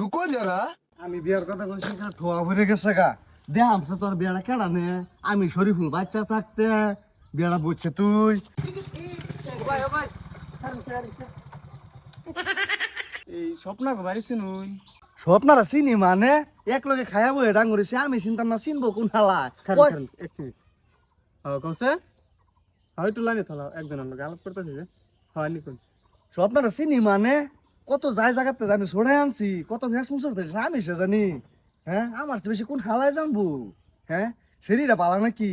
রুকো যারা আমি বিয়ার কথা কইছি ঠোয়া ভরে গেছে গা। দে আমসে তোর বিয়াটা কেডা নে? আমি শরীফুল বাচ্চা থাকতে। বিয়াটা বুঝছে তুই? এই স্বপ্ন বাড়ি চিনুই। স্বপ্নার চিনি মানে? এক লগে খায়াবো এটা করেছে আমি চিন্তা না চিনবো কোন হালা। কৌছে হয়তো লাইনে থালা একজনের লগে আলাপ করতেছি যে। হয় নি কোন স্বপ্নার চিনি মানে? কত যায় জায়গাতে জানি ছড়াই আনছি, কত ভেস মুসর দিয়েছে আমি সে জানি। হ্যাঁ আমার চেয়ে বেশি কোন হালায় জানব? হ্যাঁ সেরিটা পালা নাকি?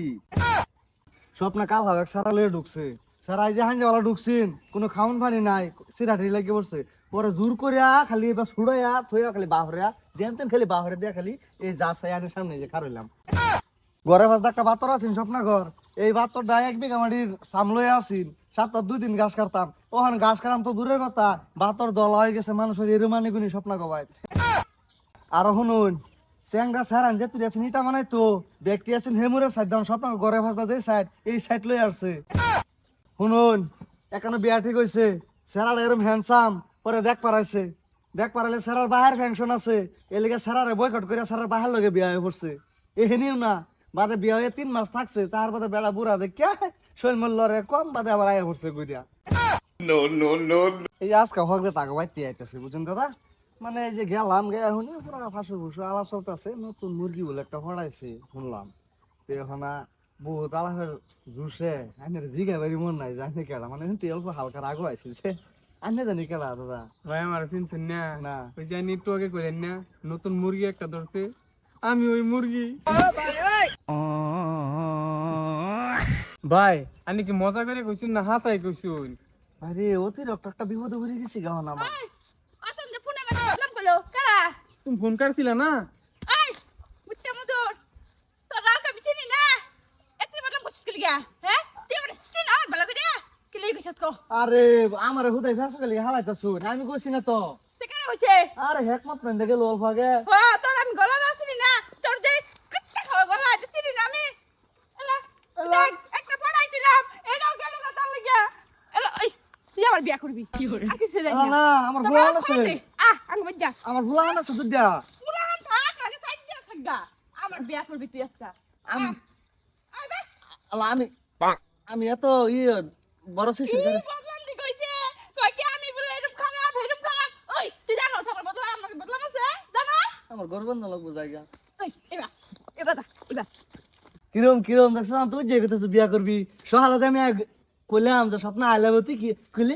স্বপ্না কাল হাওয়া সারা লয়ে ঢুকছে। সারা এই যে হাঞ্জাওয়ালা ঢুকছেন, কোনো খাউন পানি নাই সিরাটি লাগিয়ে পড়ছে। পরে জোর করিয়া খালি এবার ছুড়াইয়া থইয়া খালি বাহরিয়া, যেন তেন খালি বাহরে দিয়া খালি এই যা সাই সামনে যে খারইলাম ঘরে পাশে একটা বাতর আছেন, স্বপ্নাঘর। এই বাতরটা এক বিঘা মাটির সামলয়ে আছেন সপ্তাহ দুই দিন ঘাস কাটতাম। ওখানে ঘাস কাটাম তো দূরের কথা। বাতর দল হয়ে গেছে মানুষের এরমানি গুনি স্বপ্ন গবায়। আর শুনুন চেঙ্গা স্যারান যে তুই আছেন মানে তো। ব্যক্তি আছেন হেমুরের সাইড দাম স্বপ্ন ঘরে ভাসা যে সাইড এই সাইড লই আসছে। শুনুন, এখানে বিয়া ঠিক হয়েছে স্যারার এরম হ্যান্ডসাম পরে দেখ পারাইছে। দেখ পারাইলে স্যারার বাহার ফ্যাংশন আছে। এলিগে স্যারারে বয়কট করে স্যারার বাহার লগে বিয়া হয়ে পড়ছে। এহেনিও না। বাদে বিয়া হয়ে তিন মাস থাকছে তার বাদে বেড়া বুড়া দেখে শৈল মল্লরে কম বাদে আবার আয়া পড়ছে গুইয়া এই আজকে হকলে তাকে বাইতে আইতেছে বুঝছেন দাদা? মানে এই যে গেলাম গে শুনি পুরা ফাঁসু ফুসু আলাপ চলতেছে নতুন মুরগি বলে একটা ফড়াইছে শুনলাম। তো এখন বহুত আলাপের জুসে আইনের জিগা বাড়ি মন নাই জানি কেডা মানে অল্প হালকা রাগও আইছে যে আইনে জানি কেডা দাদা? ভাই আমার চিনছেন না? না। ওই যে আমি একটু আগে করেন না নতুন মুরগি একটা ধরছে আমি ওই মুরগি। ভাই আমি কি মজা করে কইছুন না হাসাই কইছুন? আরে অতিরিক্ত একটা বিপদে ঘুরে গেছি গাওয়া আমার তুমি ফোন কাটছিল না? হ্যাঁ? আরে আমার হুদাই ফেসো গেলি হালাইতাছু আমি কইছি না তো। তে কারা হইছে? আরে হেকমত মেন্দে গেল অল্প আগে হ্যাঁ তোর আমি গলা না চিনি না তোর যে কাটটা খাওয়া গলা যে চিনি না আমি এলা দেখ একটা পড়াইছিলাম এটাও গেল না তার লাগা এলা ওই তুই আমার বিয়া করবি? কি করে আর কিছু জানি না, আমার ভুল হয়েছে। আহ আমি মজ্জা আমার ভুলা মানে শুধু দিয়া। থাক আগে থাক দিয়া থাকগা আমার বিয়া করবি তুই আমি আল্লাহ, আমি আমি এত ইয়ে বড় শিশু কি বদলাম দি কইছে? কই কি আমি বলে এরকম খারাপ এরকম খারাপ? ওই তুই জানো তোমার বদলা আমার বদলাম আছে জানো? আমার গর্বন না লাগবো জায়গা। ওই এবা এবা দা এবা কিরম কিরম দেখছ না তুই যে কথা বিয়া করবি? সহালা যে আমি কইলাম যে স্বপ্ন আইলাম তুই কি কইলে?